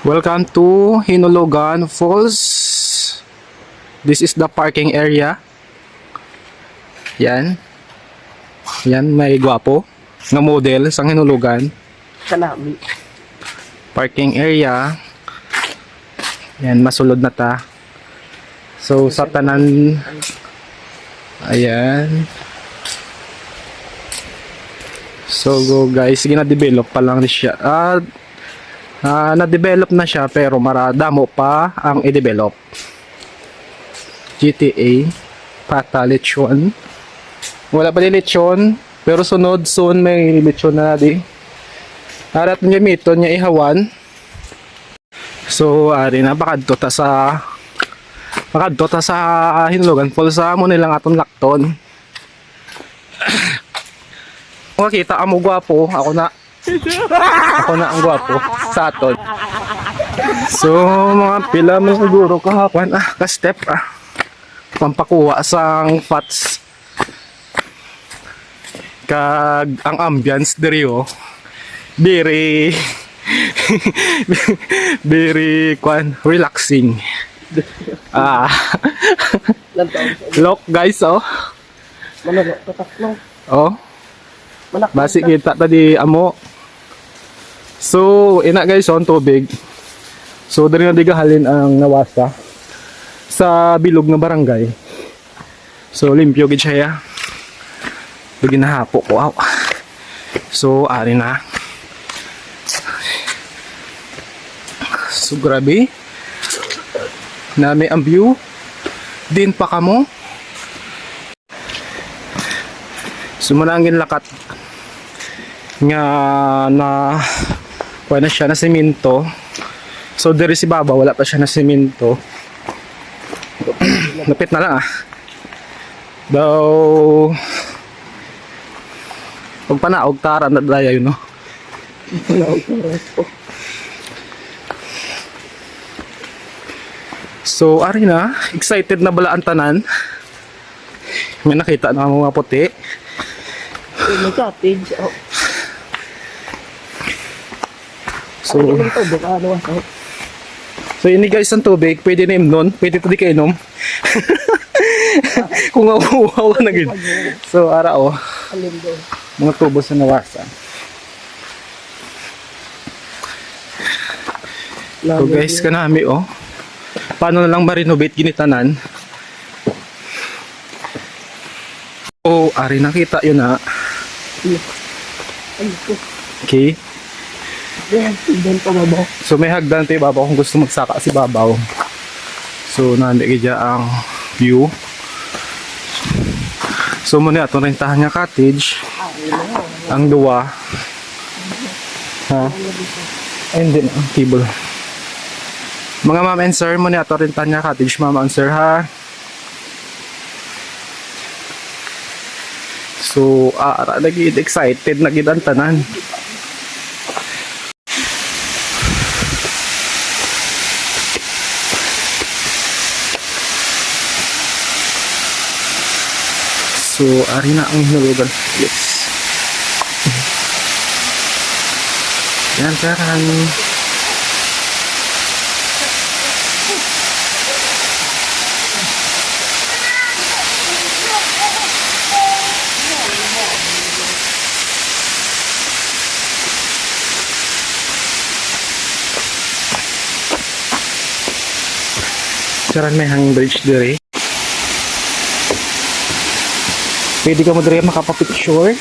Welcome to Hinulugan Falls. This is the parking area. Yan. Yan, may gwapo. Nga model sa Hinulugan. Salami. Parking area. Yan, masulod na ta. So, sa tanan... Ayan. So, go guys. Sige na-develop pa lang siya. Ah, ah, na-develop na siya pero maradamo pa ang i-develop. GTA Pata Lechon. Wala pa din lechon. Pero sunod soon may lechon na di. Arat niya mito niya ihawan. So, ari na bakadto ta sa bakadto ta sa uh, Hinulugan Falls sa mo nilang aton lakton. Makita amo gwapo, ako na ako na ang gwapo sa aton. So, mga pila mo siguro kahapon ah, ka step ah. Pampakuha sang fats. Kag ang ambience diri oh. Very very kwan relaxing. Ah, look guys oh. Manalo. Tataklo. Oh. Malak. Basi kita tadi amo. So, ina guys on tubig. So, dali na digahalin ang nawasa sa bilog nga barangay. So, limpyo gid siya. ya. Dugi na hapo ko. Wow. So, ari na. So, grabe. Nami ang view. Din pa kamo. Sumanangin lakat nga na wala na siya na semento. So diri si Baba wala pa siya na semento. Lapit na lang ah. Daw pag panaog tara na daya yun no. Manalo. Oras po. So ari na, excited na bala ang tanan. May nakita na mga puti. May cottage. Oh. So Ano ah. So ini guys ang tubig, pwede na imnon, pwede to di ka inom. Kung nauuhaw na gid. So ara oh, Alim doon. mga tubo sa nawasa. So guys, kanami oh. Paano na lang ma-renovate ginitanan? Oh, ari nakita yun na. Po? Okay. Doon pa mabaw. So may hagdan tayo babaw kung gusto magsaka si babaw. So nandi kaya ang view. So muna ato rentahan nga cottage. Ang duwa. Ha? Hindi na. Ang table. Mga ma'am and sir, muna ato rentahan nga cottage, ma'am and sir ha. So, ah, naging excited na gid ang tanan. So, ari na ang hinulugan. Yes. Yan, karan. Karan may hanging bridge dire. Pwede ka mo dire makapapicture.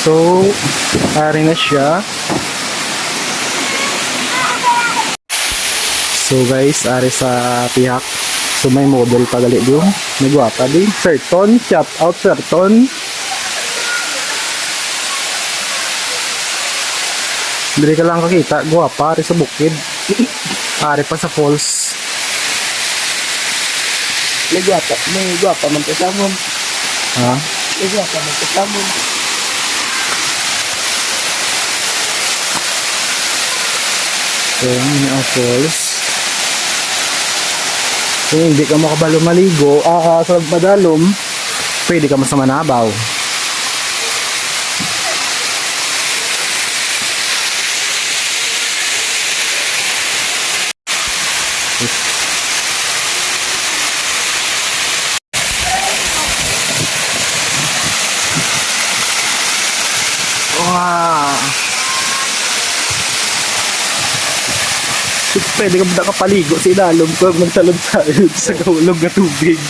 So, ari na siya. So guys, ari sa pihak. So may model pa gali doon. May gwapa din. Serton, shout out Serton. Dili ka lang kakita, gwapa, ari sa bukid. Ari pa sa falls. May gwapa. May gwapa man kasamon. Ha? May gwapa man kasamon. So, yun ang falls. Kung hindi ka makabalo maligo, ah, sa madalom, pwede ka mas manabaw. Pwede ka ba nakapaligo sa ilalog pag magtalon tayo sa gawalog na tubig.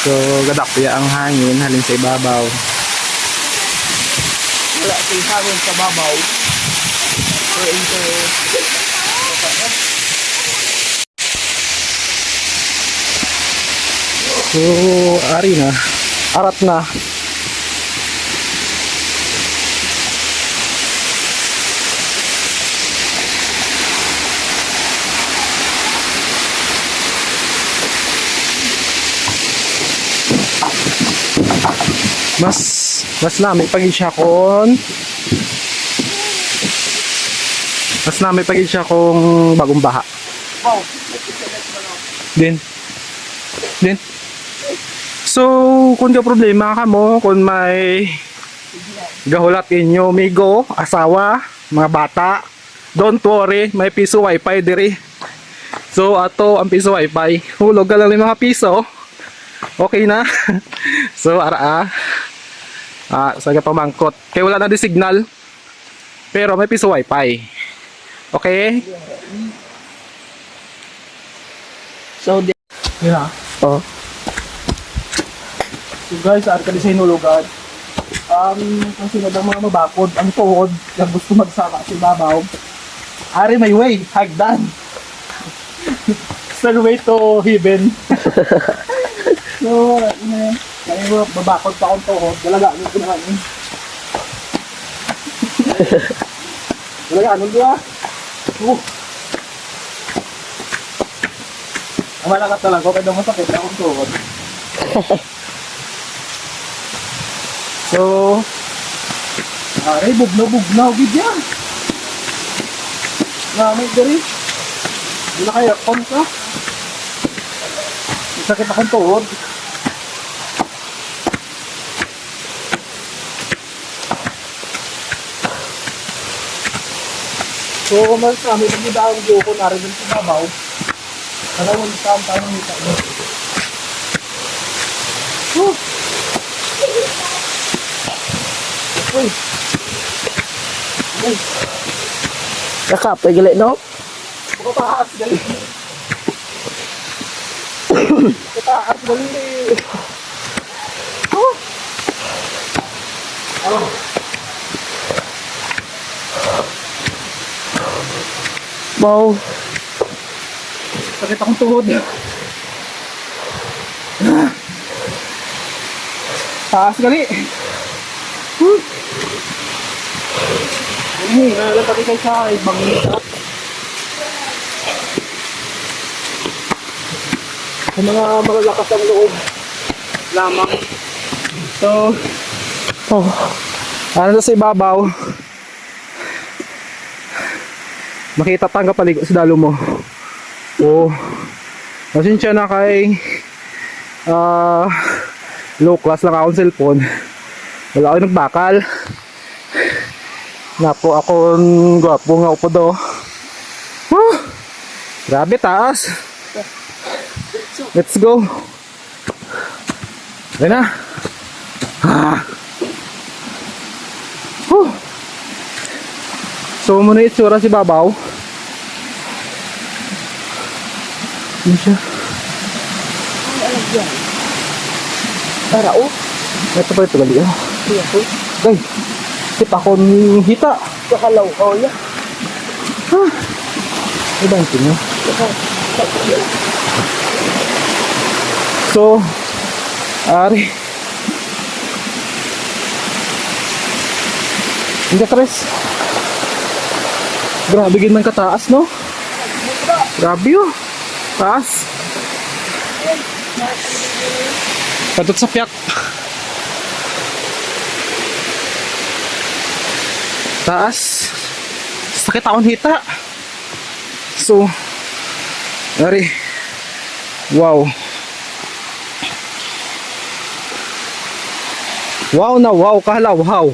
So, gadakya ang hangin halin sa ibabaw. Wala kay hangin sa babaw. So, ito, So, ari na. Arat na. Mas mas nami pagin siya kon Mas nami pagin siya kung bagong baha. Din. Din. So, kung ka problema ka mo, kung may gahulat inyo, migo, asawa, mga bata, don't worry, may piso wifi diri. So, ato ang piso wifi. Hulog ka lang ng mga piso. Okay na. so, ara ah. Sa pamangkot. Kaya wala na di signal. Pero may piso wifi. Okay? So, di, Yeah. oh, So guys, ari ka sa hinulugan. Um, ang sunod ang mga mabakod, ang tuhod, yung gusto magsama sa babaw. Ari may way, hagdan. Stairway to heaven. so, ano yun, kaya mo babakod pa akong tuhod, dalagaan ko na kami. dalagaan mo diba? Uh. Ang malakat talaga, kaya daw masakit na akong tuhod. So, Aray, bugnaw-bugnaw, gid yan. Namay diri. Hindi na kaya kon ka. Sakit akong tuhod. So, man sa amin, pag daw ang ko na rin sa ang tayo ng ita mo. Whew! Uy! Uy! nakapoy gali no. Pagkataas, gali. Pagkataas, gali. Wow, Sakit akong tuhod. Taas gali. Whew! Ini, nalalapag kay sa ibang nita. Sa mga malalakas ang loob lamang. So, oh, ano na sa ibabaw? Makita tangga paligo sa dalo mo. Oh. Pasensya na kay ah low class lang akong cellphone. Wala ako nagbakal. Napo akong gwapo nga upo do. Huh. Grabe taas. Let's go. Ayun na. Ah. So muna itsura si Babaw. Ano siya? para oh. Ito pa ito gali. Oh. Iya ko. Day. Kita ko hita. Kakalaw ko ya. Ano ba yung tingin? So, ari. Hindi tres. Grabe gin man kataas, no? Grabe oh. Taas. Patot sa piyak. Taas. Sakit akong hita. So, Ari. Wow. Wow na wow, kahalaw-haw.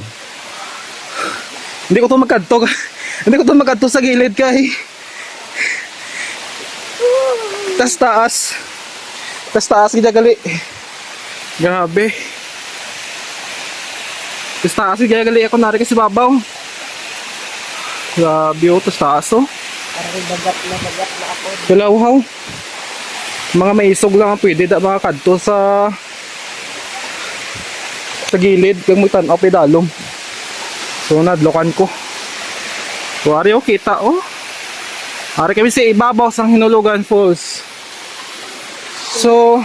Hindi ko to magkadto. Hindi ko to magkadto sa gilid kay. Tas taas. Tas taas gid gali. Grabe. Tas taas gid gali ako nari kasi babaw. Grabe oh, tas taas oh. Parang bagat na bagat na ako. Kalawhaw. Mga maisog lang ang pwede da mga kadto sa sa gilid kag mo tan-aw pedalom. So nadlokan ko. So ari oh kita oh. Ari kami sa ibabaw sang Hinulugan Falls. So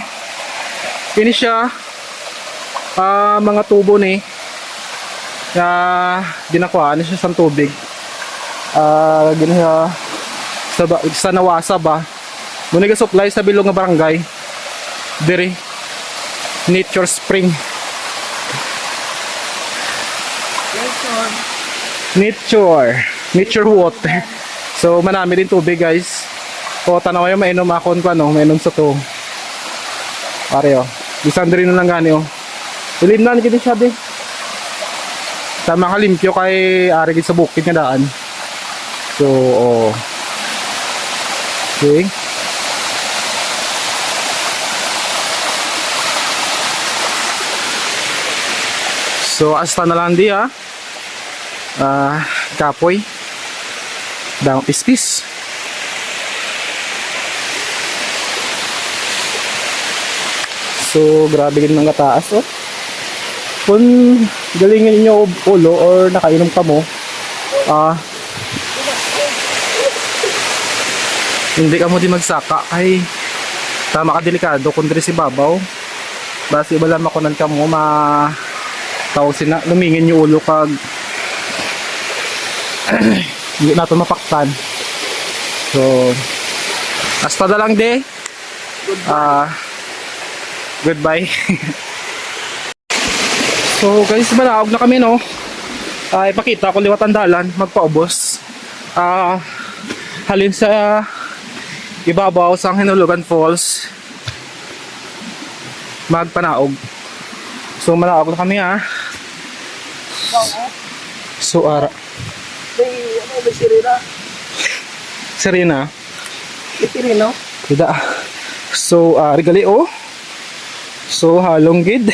kini siya. Ah, mga tubo ni. Na ginakuha siya sa tubig. Ah, ginawa sa, ba- sa nawasa ba? Muna ga supply sa bilog nga barangay. Diri. Nature spring. Nature nature water. So manami din tubig guys. O tanaw yung mainom akon ko ano mainom sa to. Pare oh. Bisan na lang gani oh. Ilim na gid siya di sa mga limpyo kay ari sa bukid nga daan. So oh Okay. So hasta na lang di ah. Ah, kapoy. Dang pispis. So grabe din mga taas oh. Kung galingin niyo ulo or nakainom ka mo, ah hindi ka mo di magsaka kay tama ka delikado kung diri si babaw basi wala makunan ka mo ma tawag sina lumingin yung ulo kag hindi nato mapaktan so hasta na lang de. Ah goodbye. So guys malaog na kami no? Ay ipakita ko liwat ang dalan magpaubos. Ah halin sa ibabaw sa Hinulugan Falls magpanaog. So malaog na kami ha so ara May ano may sirira. Serena Itirino. Tidak. So, uh, regali oh. So, halong gid.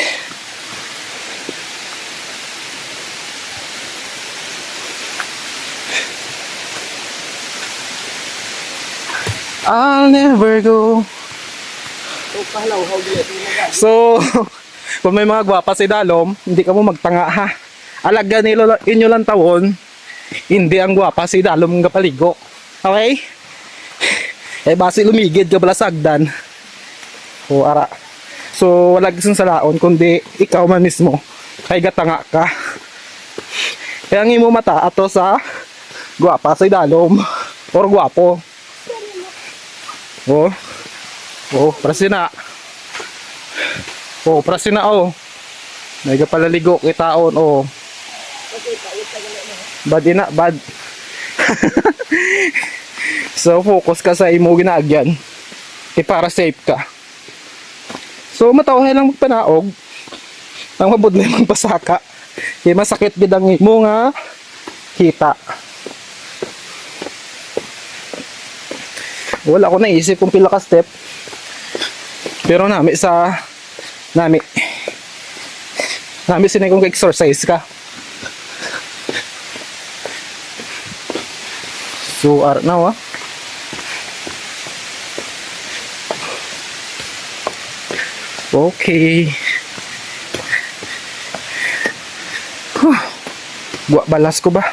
I'll never go. So kung may mga gwapa si Dalom, hindi ka mo magtanga ha. Alaga nilo inyo lang tawon, hindi ang gwapa si Dalom nga paligo. Okay? Eh basi lumigid ka pala sagdan. O ara. So wala gising sa laon kundi ikaw man mismo. Kay gatanga ka. Kaya ang imo mata ato sa gwapa si Dalom or gwapo. Oh. Oh, prasina. Oh, prasina oh. Naiga pala ligo kitaon oh. Bad ina, bad. so focus ka sa imo ginagyan. Kay para safe ka. So matawhay lang magpanaog. Ang mabudlay magpasaka. Kay masakit gid ang imo nga kita. Wala ko naisip kung pila ka step. Pero nami sa nami nami sinay kung exercise ka. So, ar now ah. Okay. Huh. Buat balas ko ba?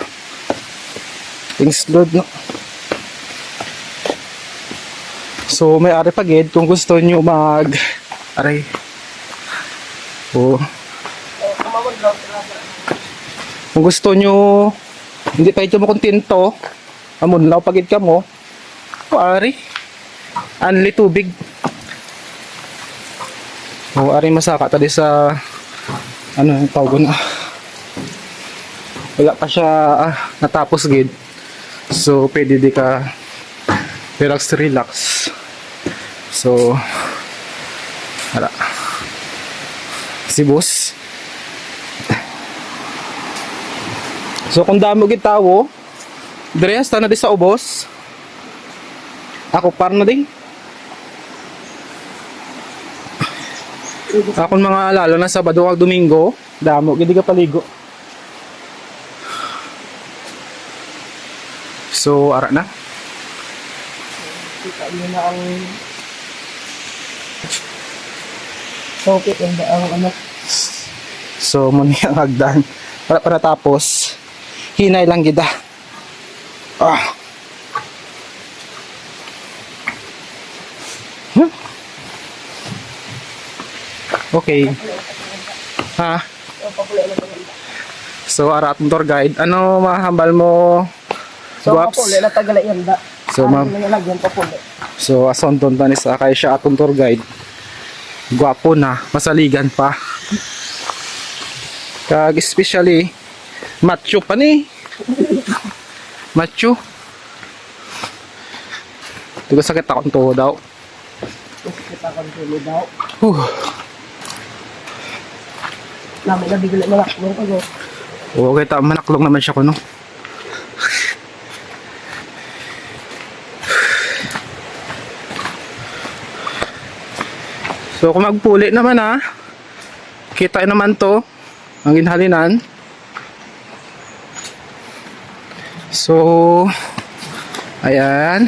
Things load no. So, may ari pagid kung gusto nyo mag... Aray. Oh. Kung gusto nyo, hindi pa ito mo kontento, amon law pagid ka mo, o ari, anli tubig. O ari masaka tadi sa, ano yung tawag na, wala pa siya ah, natapos gid. So, pwede di ka relax relax. So, hala. Si boss. So, kung damo gid tawo, Dreyas, na di sa ubos. Ako par na din. Akong mga lalo na Sabado kag Domingo, damo gid ka paligo. So, ara na. Kita niyo na ang Okay, ang ang ano. So, muna yung hagdan. Para, para tapos, hinay lang gida. Ah. Hmm. Okay. Ha? So, arat mo tour guide. Ano mahambal mo? So, Guwaps? papuli na tagala yan da. So, ma'am. So, ason ton tanis kay siya atong tour guide. Gwapo na, masaligan pa. Kag especially macho pa ni. Macho. Tuga sakit akong tuho daw. Kita kan tulo daw. Huh. Namin na bigla na lakbong ko no. Oo, okay, ta manaklong naman siya ko no. So kung magpuli naman ah, kita naman to, ang ginhalinan. So, ayan.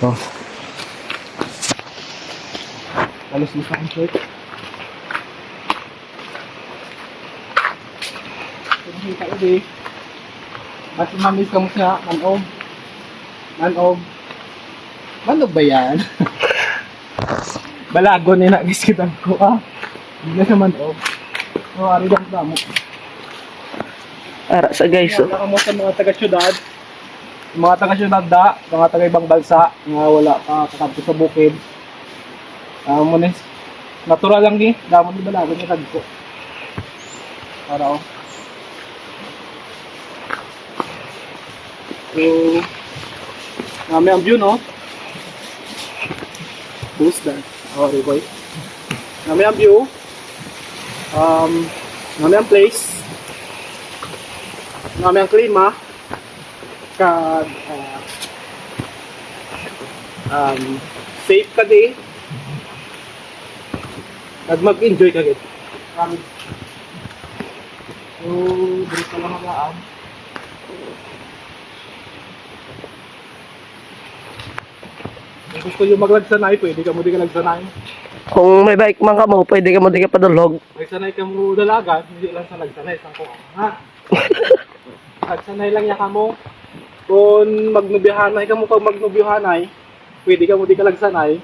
Oh. Alas mo sa shirt. Kita ko di. At mamis ka mo siya, manog. Manog. Manog ba yan? Balago ni nagisitan ko ah. Hindi na naman oh. Oh, ari lang damo. Ara sa guys, oh. Wala ka mo sa mga taga-syudad. Mga taga-syudad da, mga taga ibang bansa, nga wala pa kakabto sa bukid. Ah, mo nis. Natural lang ni, damo ni balago ni kagko. Para oh. So, nami ang view no. Who's that? Oh, boy. Nami ang view. Um, nami ang place namin ang klima kag ah, um, safe ka di kag mag-enjoy ka gid Promise. so dito ka lang halaan kung gusto nyo maglagsanay pwede ka mo di ka lagsanay Kung may bike man ka mo, pwede ka mo di ka padulog. Magsanay ka mo dalaga, hindi lang sa nagsanay, sa ko. Ha? Nagsanay lang niya ka mo. Kung magnubihanay ka mo, pag magnubihanay, pwede ka mo di ka lagsanay.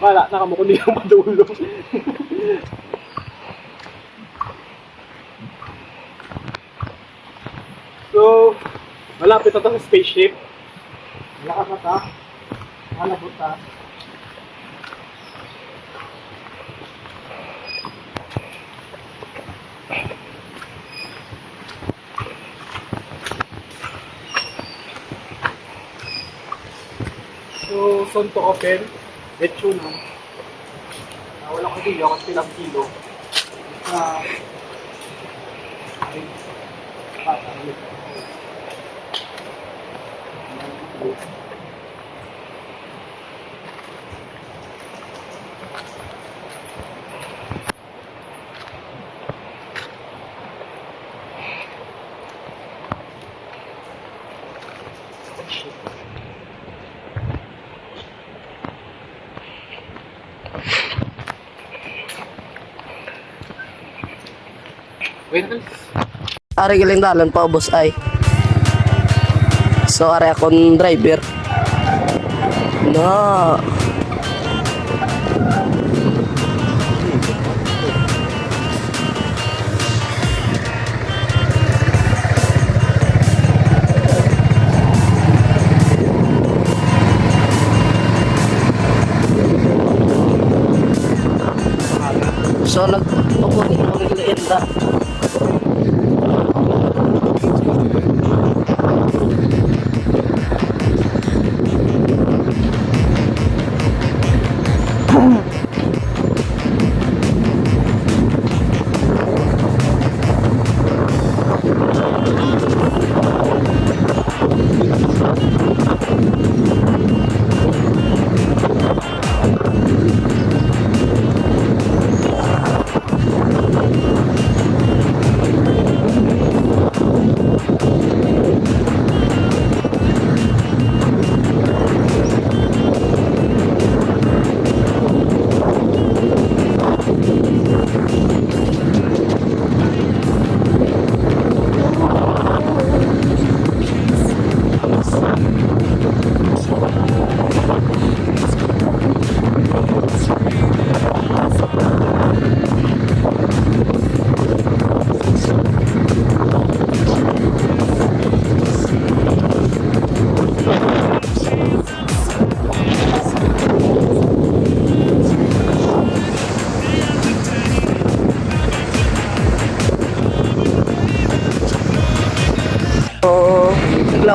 Wala na ka mo kung di ka madulog. so, malapit na to sa spaceship. Malakas na ta. Malabot ta. So, soon to open. Let's na. Uh, wala ko dito kasi pilang kilo. Uh, ay, bata Ari galing dalan pa ubos ay. So ari akong driver. Na. So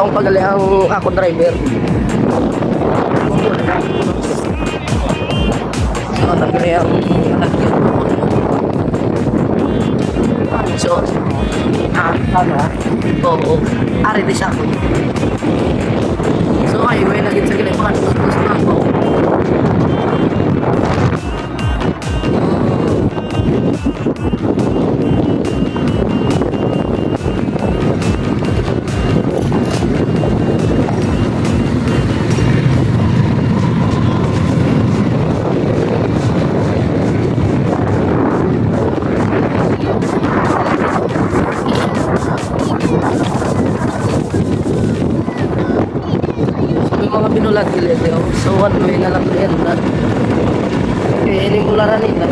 akong pagali ang ako driver. So, nagkari ang ah, Ano? di siya ako. So, sa gilid yun. So, one way na lang yan. na. Okay, ini mula na nila.